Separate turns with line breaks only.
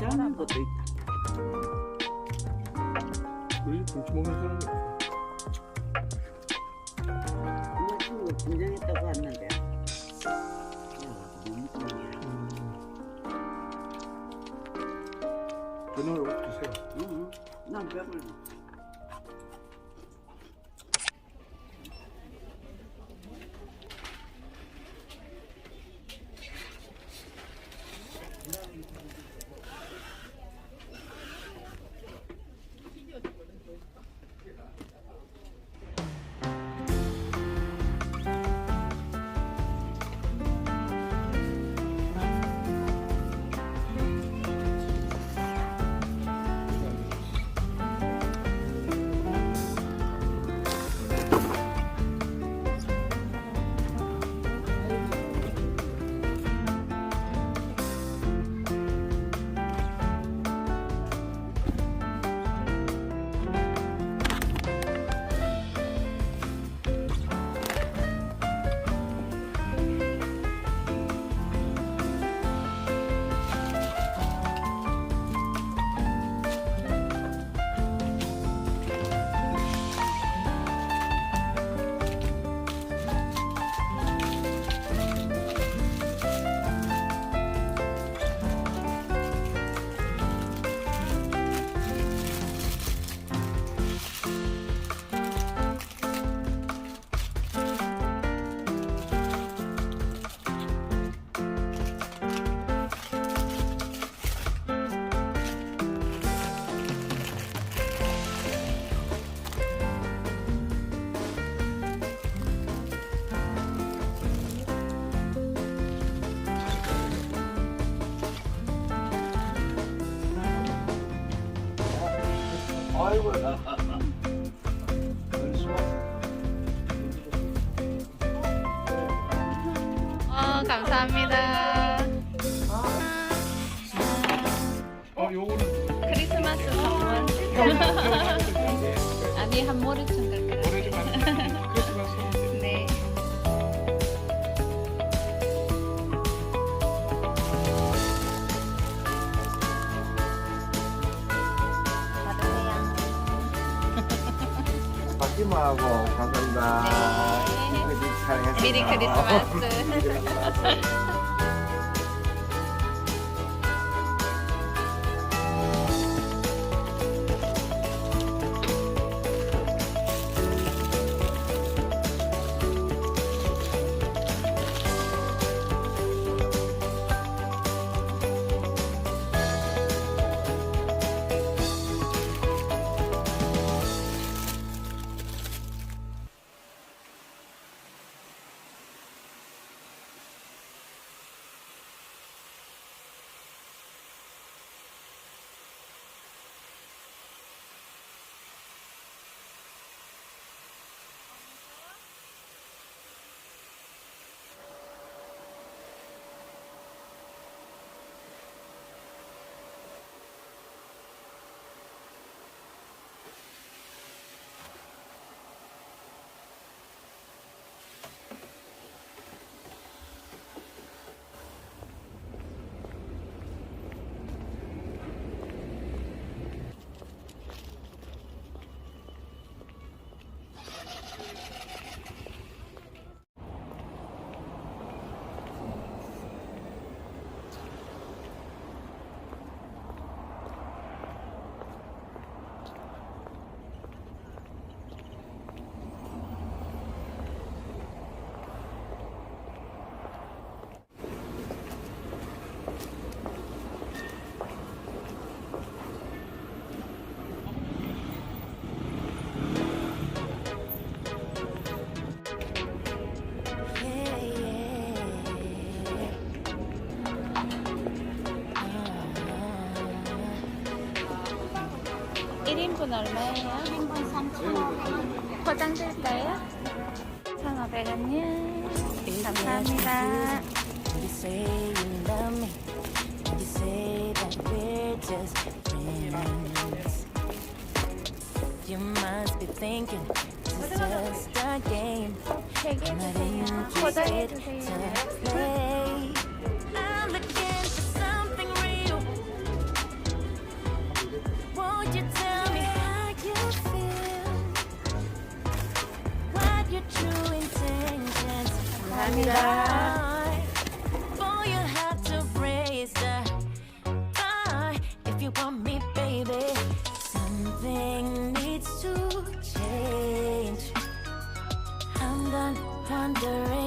짜는
잘한
것도 있다.
우리 김치 먹는 사람이 없어.
야, 너무 좋네.
저녁을 꼭 드세요
응, 난 배불러.
어, 감사합니다.
어 요거는
크리스마스 선물. 아니, 한 모래쯤 그렇게.
오래지만 크리스마스
바퀴마하고 감사합니다.
네.
미리 촬영했습니다.
미리 크리스마스. 1인분 얼마예요? 1인분 3,000원. 포장될까요? 1,500원이요. 감사합니다.
You must be thinking this is just a game.
I'm
not
in just
to play. Boy, you have to raise the bar if you want me, baby. Something needs
to change. I'm done wondering.